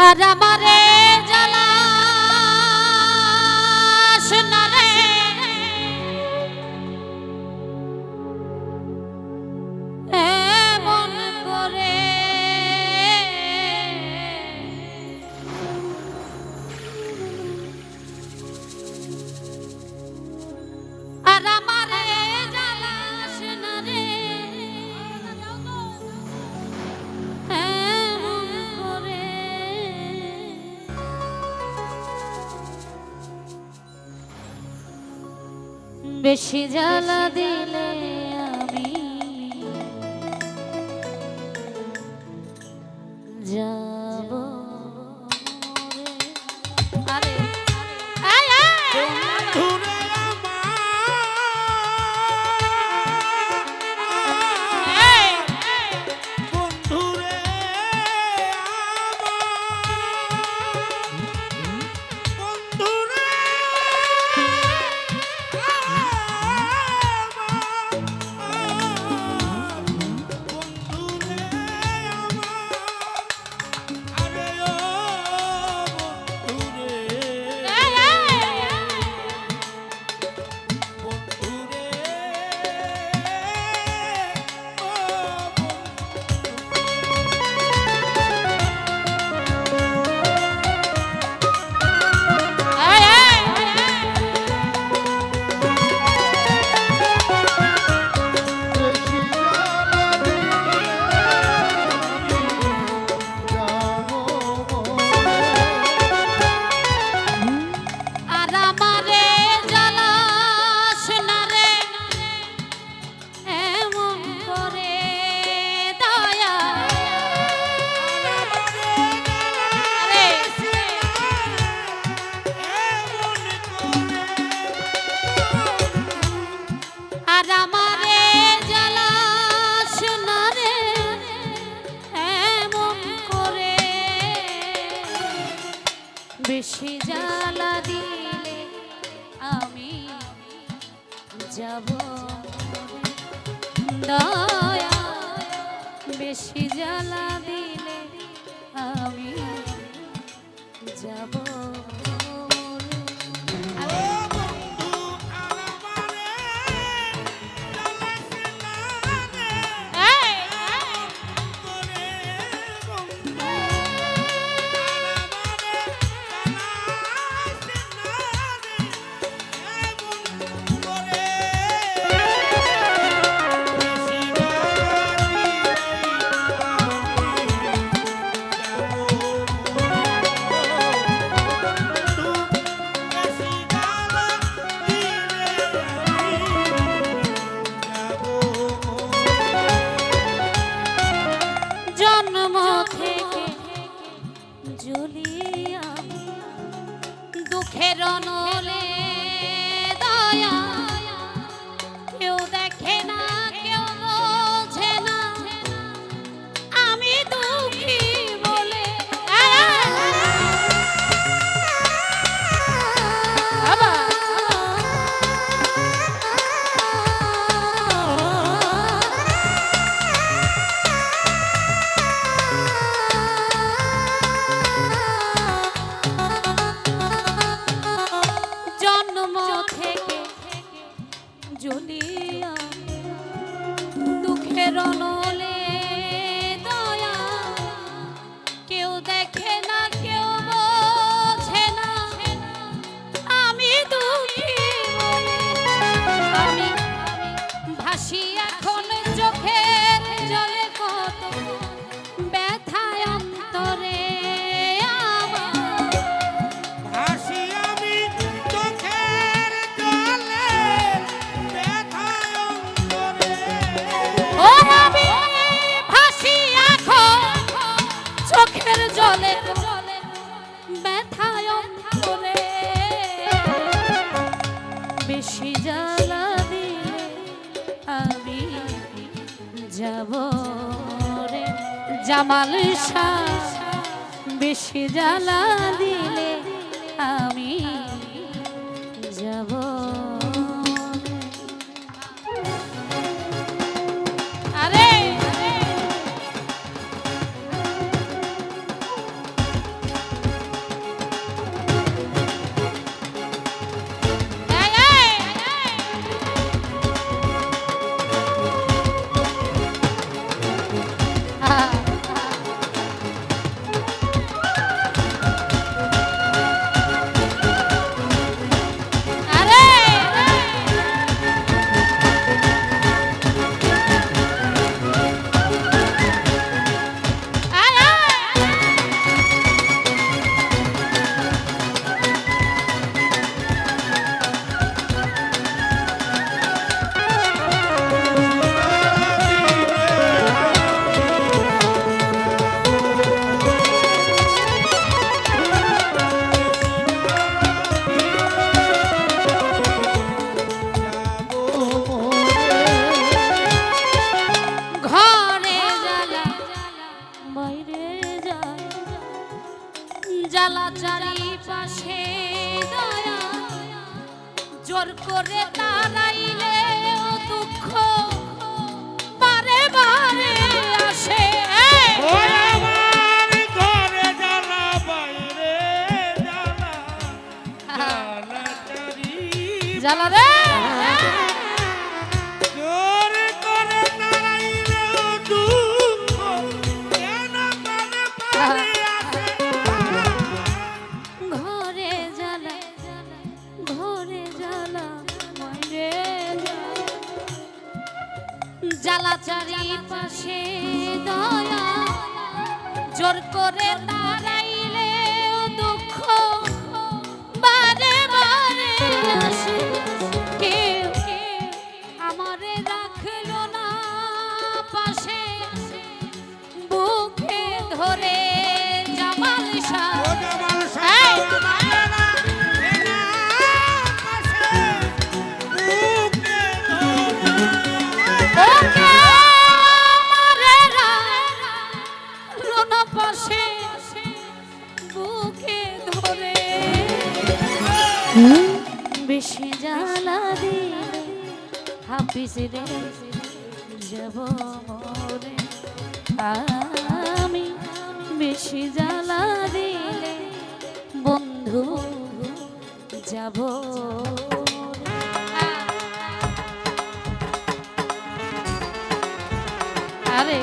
আর আমারে বেশি জ্বালা দিলে বেশি জ্বালা দিলে আমি যাব। দয়া বেশি জ্বালা দিলে আমি যাব। hill that cannot. Kamal Shah বেশি জ্বালা দিলে জালা চারিপাশে দয়া। জোর করে তারাইলে দুঃখ। চারিপাশে দয়া জোর করে তারা হাফিস রে যাব মরে আমি বেশি জ্বালা দিলে বন্ধু যাব আরে